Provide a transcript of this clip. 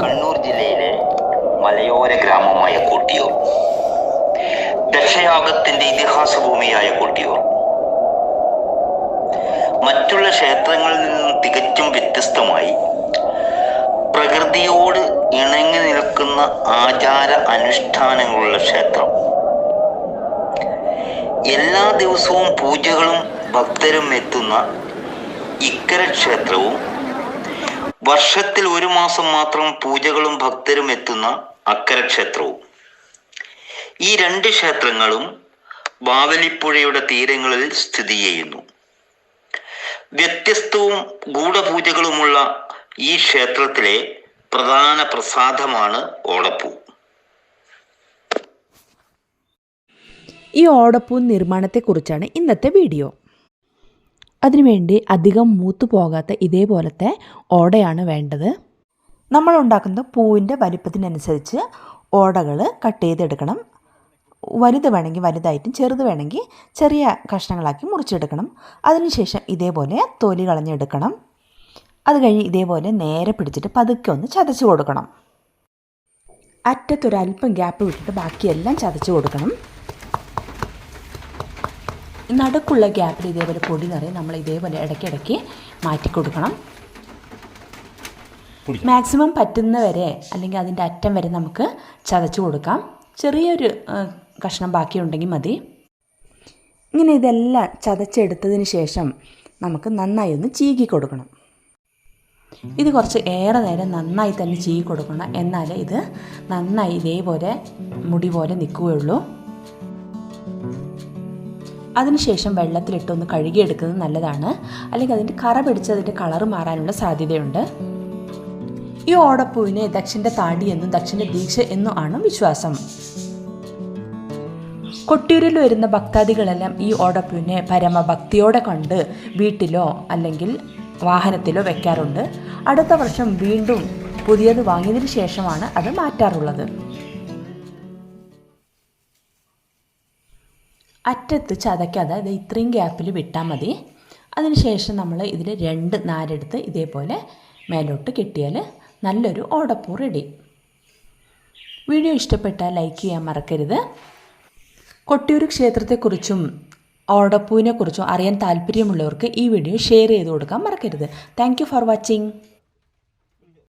കണ്ണൂർ ജില്ലയിലെ മലയോര ഗ്രാമമായ കൊട്ടിയൂർ. ദക്ഷയാഗത്തിന്റെ ഇതിഹാസ ഭൂമിയായ കൊട്ടിയൂർ. മറ്റുള്ള ക്ഷേത്രങ്ങളിൽ നിന്നും തികച്ചും വ്യത്യസ്തമായി പ്രകൃതിയോട് ഇണങ്ങി നിൽക്കുന്ന ആചാര അനുഷ്ഠാനങ്ങളുള്ള ക്ഷേത്രം. എല്ലാ ദിവസവും പൂജകളും ഭക്തരും എത്തുന്ന ഇക്കര ക്ഷേത്രവും വർഷത്തിൽ ഒരു മാസം മാത്രം പൂജകളും ഭക്തരും എത്തുന്ന അക്കര ക്ഷേത്രവും. ഈ രണ്ട് ക്ഷേത്രങ്ങളും ബാവലിപ്പുഴയുടെ തീരങ്ങളിൽ സ്ഥിതി ചെയ്യുന്നു. വ്യത്യസ്തവും ഗൂഢപൂജകളുമുള്ള ഈ ക്ഷേത്രത്തിലെ പ്രധാന പ്രസാദമാണ് ഓടപ്പൂ ഈ ഓടപ്പൂ നിർമ്മാണത്തെക്കുറിച്ചാണ് ഇന്നത്തെ വീഡിയോ. അതിനുവേണ്ടി അധികം മൂത്തു പോകാത്ത ഇതേപോലത്തെ ഓടയാണ് വേണ്ടത്. നമ്മൾ ഉണ്ടാക്കുന്ന പൂവിന്റെ വലിപ്പത്തിനനുസരിച്ച് ഓടകൾ കട്ട് ചെയ്തെടുക്കണം. വലുത് വേണമെങ്കിൽ വലുതായിട്ടും ചെറുത് വേണമെങ്കിൽ ചെറിയ കഷ്ണങ്ങളാക്കി മുറിച്ചെടുക്കണം. അതിനുശേഷം ഇതേപോലെ തൊലി കളഞ്ഞെടുക്കണം. അത് കഴിഞ്ഞ് ഇതേപോലെ നേരെ പിടിച്ചിട്ട് പതുക്കെ ഒന്ന് ചതച്ച് കൊടുക്കണം. അറ്റത്തൊരല്പം ഗ്യാപ്പ് വിട്ടിട്ട് ബാക്കിയെല്ലാം ചതച്ച് കൊടുക്കണം. നടുക്കുള്ള ഗ്യാപ്പിൽ ഇതേപോലെ പൊടി നിറയെ നമ്മൾ ഇതേപോലെ ഇടയ്ക്കിടയ്ക്ക് മാറ്റി കൊടുക്കണം. മാക്സിമം പറ്റുന്ന വരെ അല്ലെങ്കിൽ അതിന്റെ അറ്റം വരെ നമുക്ക് ചതച്ച് കൊടുക്കാം. ചെറിയൊരു കഷ്ണം ബാക്കിയുണ്ടെങ്കിൽ മതി. ഇങ്ങനെ ഇതെല്ലാം ചതച്ചെടുത്തതിന് ശേഷം നമുക്ക് നന്നായി ഒന്ന് ചീകി കൊടുക്കണം. ഇത് കുറച്ച് ഏറെ നേരം നന്നായി തന്നെ ചീകി കൊടുക്കണം. എന്നാലേ ഇത് നന്നായി ഇതേപോലെ മുടി പോലെ നിൽക്കുകയുള്ളൂ. അതിനുശേഷം വെള്ളത്തിലിട്ടൊന്ന് കഴുകിയെടുക്കുന്നത് നല്ലതാണ്. അല്ലെങ്കിൽ അതിന്റെ കറ പിടിച്ച് അതിന്റെ കളർ മാറാനുള്ള സാധ്യതയുണ്ട്. ഈ ഓടപ്പൂവിനെ ദക്ഷിന്റെ താടി എന്നും ദക്ഷിണ ദീക്ഷ എന്നും ആണ് വിശ്വാസം. കൊട്ടിയൂരിൽ വരുന്ന ഭക്താദികളെല്ലാം ഈ ഓടപ്പൂവിനെ പരമഭക്തിയോടെ കണ്ട് വീട്ടിലോ അല്ലെങ്കിൽ വാഹനത്തിലോ വെക്കാറുണ്ട്. അടുത്ത വർഷം വീണ്ടും പുതിയത് വാങ്ങിയതിന് ശേഷമാണ് അത് മാറ്റാറുള്ളത്. അറ്റത്ത് ചതയ്ക്കാതെ അത് ഇത്രയും ഗ്യാപ്പിൽ വിട്ടാൽ മതി. അതിനുശേഷം നമ്മൾ ഇതിൽ രണ്ട് നാരെടുത്ത് ഇതേപോലെ മേലോട്ട് കിട്ടിയാൽ നല്ലൊരു ഓടപ്പൂ റെഡി വീഡിയോ ഇഷ്ടപ്പെട്ടാൽ ലൈക്ക് ചെയ്യാൻ മറക്കരുത്. കൊട്ടിയൂർ ക്ഷേത്രത്തെക്കുറിച്ചും ഓടപ്പൂവിനെക്കുറിച്ചും അറിയാൻ താല്പര്യമുള്ളവർക്ക് ഈ വീഡിയോ ഷെയർ ചെയ്ത് കൊടുക്കാൻ മറക്കരുത്. Thank for watching